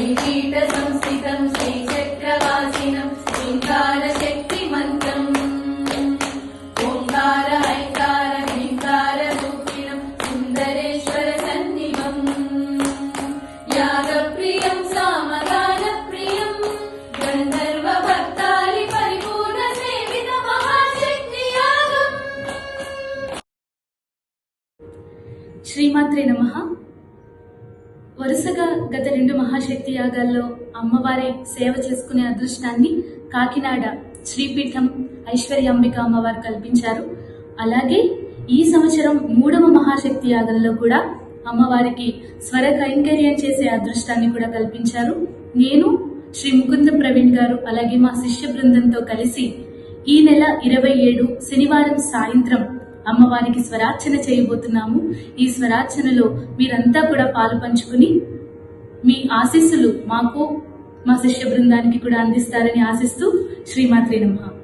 किङ्कीटसंस्थितं श्रीचक्रवासिनं किङ्कारशक्तिमन्त्रम् ओङ्कार ऐकार ह्रीकाररूपिणं सुन्दरेश्वरसन्निभम् यागप्रियं सामगानप्रियं गन्धर्वभक्तारि परिपूर्णसेवितमहाशक्तियागम् श्रीमात्रे नमः వరుసగా గత రెండు మహాశక్తి యాగాల్లో అమ్మవారి సేవ చేసుకునే అదృష్టాన్ని కాకినాడ శ్రీపీఠం ఐశ్వర్య అంబిక అమ్మవారు కల్పించారు. అలాగే ఈ సంవత్సరం మూడవ మహాశక్తి యాగంలో కూడా అమ్మవారికి స్వర కైంకర్యం చేసే అదృష్టాన్ని కూడా కల్పించారు. నేను శ్రీ ముకుంద ప్రవీణ్ గారు అలాగే మా శిష్య బృందంతో కలిసి ఈ నెల ఇరవై ఏడు శనివారం సాయంత్రం అమ్మవారికి స్వరార్చన చేయబోతున్నాము. ఈ స్వరార్చనలో మీరంతా కూడా పాలు పంచుకుని మీ ఆశీస్సులు మాకు మా శిష్య బృందానికి కూడా అందిస్తారని ఆశిస్తూ శ్రీమాత్రి నమః.